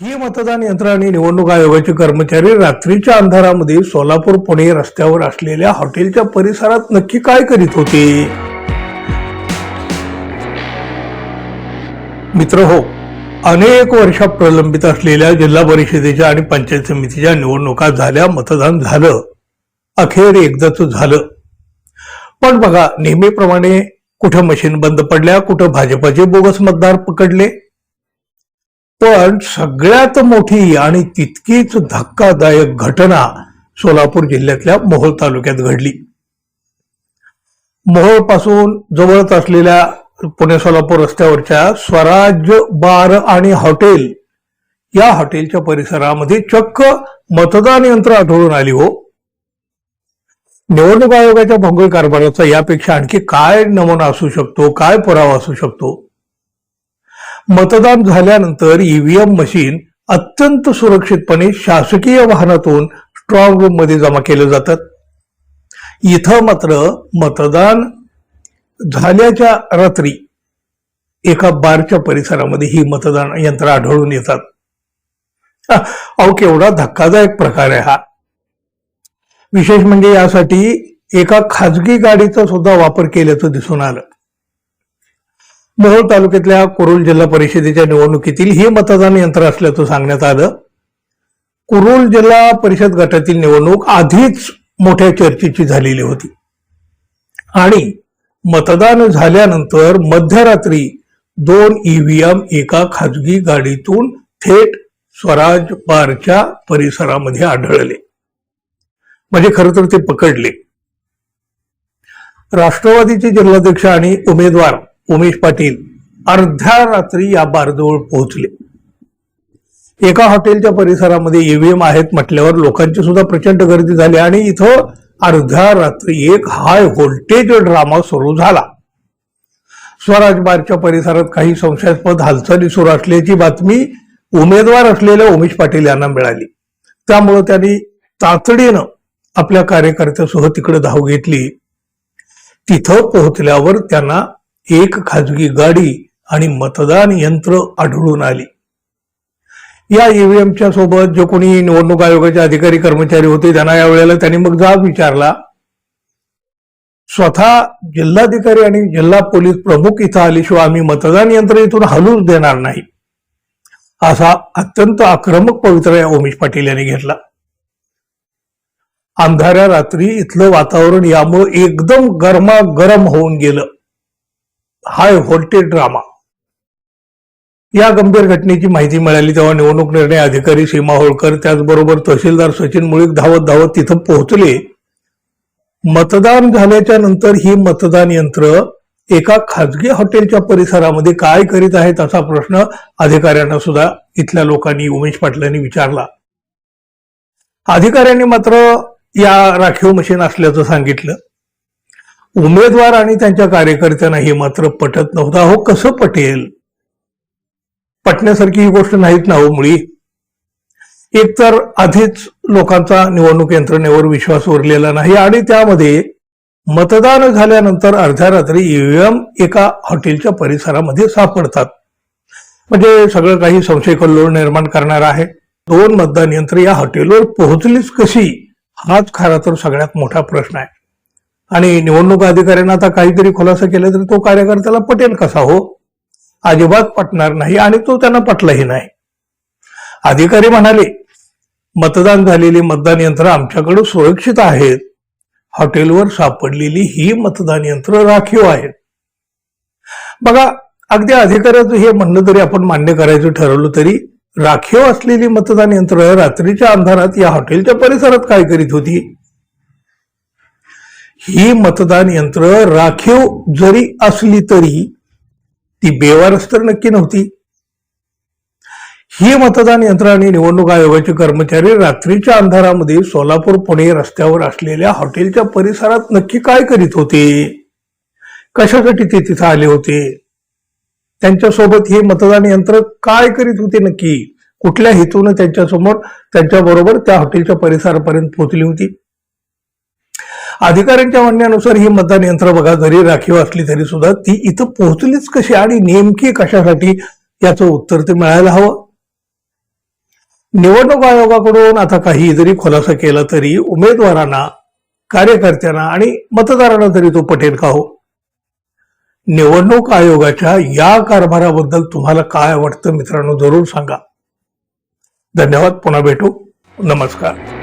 ही मतदान यंत्र आणि निवडणूक आयोगाचे कर्मचारी रात्रीच्या अंधारामध्ये सोलापूर पुणे रस्त्यावर असलेल्या हॉटेलच्या परिसरात नक्की काय करीत होते? मित्र हो अनेक वर्षा प्रलंबित असलेल्या जिल्हा परिषदेच्या आणि पंचायत समितीच्या निवडणुका झाल्या मतदान झालं. अखेर एकदाच झालं. पण बघा नेहमीप्रमाणे कुठं मशीन बंद पडल्या कुठं भाजपाचे बोगस मतदार पकडले पण सगळ्यात मोठी आणि तितकीच धक्कादायक घटना सोलापूर जिल्ह्यातल्या मोहोळ तालुक्यात घडली. मोहोळपासून जवळच असलेल्या पुणे सोलापूर रस्त्यावरच्या स्वराज्य बार आणि हॉटेल या हॉटेलच्या परिसरामध्ये चक्क मतदान यंत्र आढळून आली हो. निवडणूक आयोगाच्या भोंगळ कारभाराचा यापेक्षा आणखी काय नमुना असू शकतो काय पुरावा असू शकतो? मतदान झाल्यानंतर ईव्हीएम मशीन अत्यंत सुरक्षितपणे शासकीय वाहनातून स्ट्रॉंग रूममध्ये जमा केलं जातात इथं मात्र मतदान झाल्याच्या रात्री एका बारच्या परिसरामध्ये ही मतदान यंत्र आढळून येतात. अहो केवढा धक्कादायक प्रकार आहे हा. विशेष म्हणजे यासाठी एका खाजगी गाडीचा सुद्धा वापर केल्याचं दिसून आलं. मोहोळ तालुक्यातल्या कुरुल जिल्हा परिषदेच्या निवडणुकीतील हे मतदान यंत्र असल्याचं सांगण्यात आलं. कुरुल जिल्हा परिषद गटातील निवडणूक आधीच मोठ्या चर्चेची झालेली होती. आणि मतदान झाल्यानंतर मध्यरात्री दोन ईव्हीएम एका खाजगी गाडीतून थेट स्वराज बारच्या परिसरामध्ये आढळले. म्हणजे खरं तर ते पकडले. राष्ट्रवादीचे जिल्हाध्यक्ष आणि उमेदवार उमेश पाटील अर्ध्या रात्री या बारजवळ पोहोचले. एका हॉटेलच्या परिसरामध्ये ईव्हीएम आहेत म्हटल्यावर लोकांची सुद्धा प्रचंड गर्दी झाली आणि इथं अर्ध्या रात्री एक हाय व्होल्टेज ड्रामा सुरू झाला. स्वराज बारच्या परिसरात काही संशयास्पद हालचाली सुरू असल्याची बातमी उमेदवार असलेल्या उमेश पाटील यांना मिळाली. त्यामुळे त्यांनी तातडीनं आपल्या कार्यकर्त्यासह तिकडे धाव घेतली. तिथं पोहोचल्यावर त्यांना एक खाजगी गाडी आणि मतदान यंत्र आढळून आली. या ईव्हीएमच्या सोबत जो कोणी निवडणूक आयोगाचे अधिकारी कर्मचारी होते त्यांना या वेळेला त्यांनी मग जाब विचारला. स्वतः जिल्हाधिकारी आणि जिल्हा पोलीस प्रमुख इथं आल्याशिवाय आम्ही मतदान यंत्र इथून हलूच देणार नाही असा अत्यंत आक्रमक पवित्रा या उमेश पाटील यांनी घेतला. अंधाऱ्या रात्री इथलं वातावरण यामुळं एकदम गरमागरम होऊन गेलं. हाय व्होल्टेज ड्रामा या गंभीर घटनेची माहिती मिळाली तेव्हा निवडणूक निर्णय अधिकारी सीमा होळकर त्याचबरोबर तहसीलदार सचिन मुळीक धावत धावत तिथं पोहोचले. मतदान झाल्याच्यानंतर ही मतदान यंत्र एका खाजगी हॉटेलच्या परिसरामध्ये काय करीत आहेत असा प्रश्न अधिकाऱ्यांना सुद्धा इथल्या लोकांनी उमेश पाटलांनी विचारला. अधिकाऱ्यांनी मात्र या राखीव मशीन असल्याचं सांगितलं. उमेदवार आणि त्यांच्या कार्यकर्त्यांना हे मात्र पटत नव्हता. हो कसं पटेल? पटण्यासारखी ही गोष्ट नाहीत ना हो मुळी? एकतर आधीच लोकांचा निवडणूक यंत्रणेवर विश्वास उरलेला नाही आणि त्यामध्ये मतदान झाल्यानंतर अर्ध्या रात्री ईव्हीएम एका हॉटेलच्या परिसरामध्ये सापडतात. म्हणजे सगळं काही संशय कल्लोळ निर्माण करणार आहे. दोन मतदान यंत्र या हॉटेलवर पोहोचलीच कशी? हाच खरा तर सगळ्यात मोठा प्रश्न आहे. आणि निवडणूक अधिकाऱ्यांना आता काहीतरी खुलासा केला तरी तो कार्यकर्त्याला पटेल कसा हो? अजिबात पटणार नाही आणि तो त्यांना पटलाही नाही. अधिकारी म्हणाले मतदान झालेली मतदान यंत्र आमच्याकडे सुरक्षित आहेत. हॉटेलवर सापडलेली ही मतदान यंत्र राखीव आहेत. बघा अगदी अधिकाऱ्याचं हे म्हणणं जरी आपण मान्य करायचं ठरवलं तरी राखीव असलेली मतदान यंत्र रात्रीच्या अंधारात या हॉटेलच्या परिसरात काय करीत होती? ही मतदान यंत्र राखीव जरी असली तरी ती बेवारस तर नक्की नव्हती. ही मतदान यंत्र आणि निवडणूक आयोगाचे कर्मचारी रात्रीच्या अंधारामध्ये सोलापूर पुणे रस्त्यावर असलेल्या हॉटेलच्या परिसरात नक्की काय करीत होते? कशासाठी ते तिथे आले होते? त्यांच्यासोबत हे मतदान यंत्र काय करीत होते नक्की? कुठल्या हेतून त्यांच्यासमोर त्यांच्याबरोबर त्या हॉटेलच्या परिसरापर्यंत पोहोचली होती? अधिकाऱ्यांच्या म्हणण्यानुसार ही मतदान यंत्र बघा जरी राखीव असली तरी सुद्धा ती इथं पोहोचलीच कशी आणि नेमकी कशासाठी याचं उत्तर ते मिळायला हवं? निवडणूक आयोगाकडून आता काही जरी खुलासा केला तरी उमेदवारांना कार्यकर्त्यांना आणि मतदारांना तरी तो पटेल का हो? निवडणूक आयोगाच्या या कारभाराबद्दल तुम्हाला काय वाटतं मित्रांनो जरूर सांगा. धन्यवाद पुन्हा भेटू. नमस्कार.